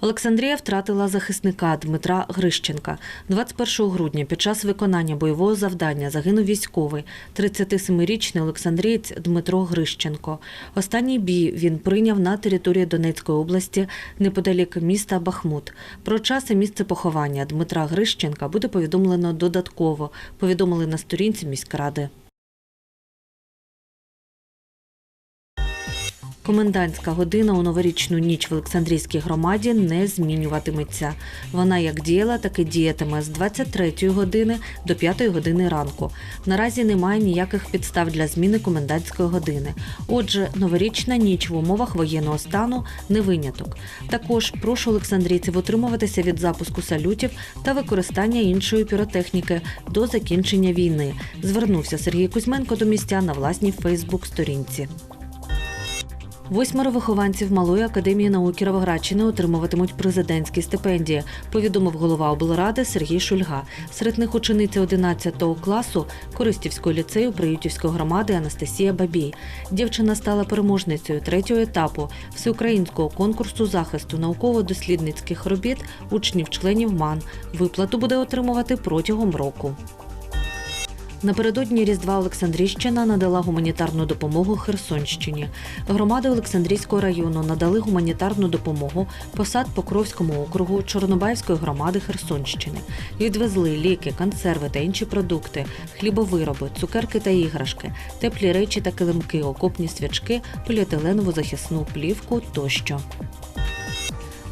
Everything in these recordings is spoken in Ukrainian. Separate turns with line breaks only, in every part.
Олександрія втратила захисника Дмитра Грищенка. 21 грудня під час виконання бойового завдання загинув військовий 37-річний Олександрієць Дмитро Грищенко. Останній бій він прийняв на території Донецької області неподалік міста Бахмут. Про час і місце поховання Дмитра Грищенка буде повідомлено додатково. Повідомили на сторінці міськради. Комендантська година у новорічну ніч в Олександрійській громаді не змінюватиметься. Вона як діяла, так і діятиме з 23 години до 5 години ранку. Наразі немає ніяких підстав для зміни комендантської години. Отже, новорічна ніч в умовах воєнного стану не виняток. Також прошу олександрійців утримуватися від запуску салютів та використання іншої піротехніки до закінчення війни. Звернувся Сергій Кузьменко до містян на власній Фейсбук-сторінці. Восьмеро вихованців Малої академії наук Кіровоградщини отримуватимуть президентські стипендії, повідомив голова облради Сергій Шульга. Серед них учениця 11 класу Користівського ліцею Приютівської громади Анастасія Бабій. Дівчина стала переможницею третього етапу всеукраїнського конкурсу захисту науково-дослідницьких робіт учнів-членів МАН. Виплату буде отримувати протягом року. Напередодні Різдва Олександрійщина надала гуманітарну допомогу Херсонщині. Громади Олександрійського району надали гуманітарну допомогу посад Покровському округу Чорнобаївської громади Херсонщини. Відвезли ліки, консерви та інші продукти, хлібовироби, цукерки та іграшки, теплі речі та килимки, окопні свячки, поліетиленову захисну плівку тощо.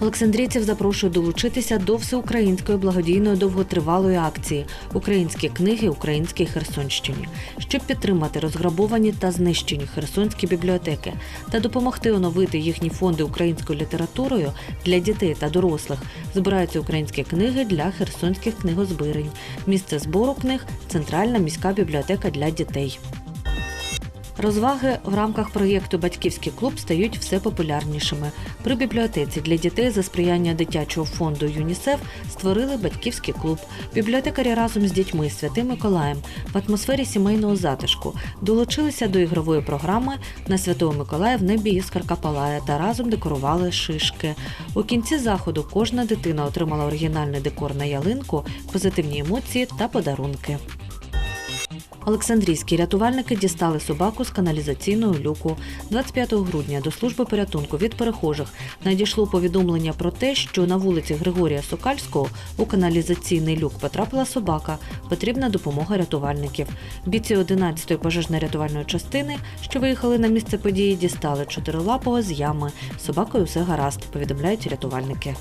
Олександрійців запрошую долучитися до всеукраїнської благодійної довготривалої акції Українські книги Українській Херсонщині, щоб підтримати розграбовані та знищені херсонські бібліотеки та допомогти оновити їхні фонди українською літературою для дітей та дорослих. Збираються українські книги для херсонських книгозбирень. Місце збору книг центральна міська бібліотека для дітей. Розваги в рамках проєкту Батьківський клуб стають все популярнішими. При бібліотеці для дітей за сприяння дитячого фонду ЮНІСЕФ створили батьківський клуб. Бібліотекарі разом з дітьми Святим Миколаєм в атмосфері сімейного затишку долучилися до ігрової програми на Святого Миколая в небі іскарка палає та разом декорували шишки. У кінці заходу кожна дитина отримала оригінальний декор на ялинку, позитивні емоції та подарунки. Олександрійські рятувальники дістали собаку з каналізаційного люку. 25 грудня до служби порятунку від перехожих надійшло повідомлення про те, що на вулиці Григорія Сокальського у каналізаційний люк потрапила собака. Потрібна допомога рятувальників. Бійці 11-ї пожежно-рятувальної частини, що виїхали на місце події, дістали чотирилапого з ями. Собакою все гаразд, повідомляють рятувальники.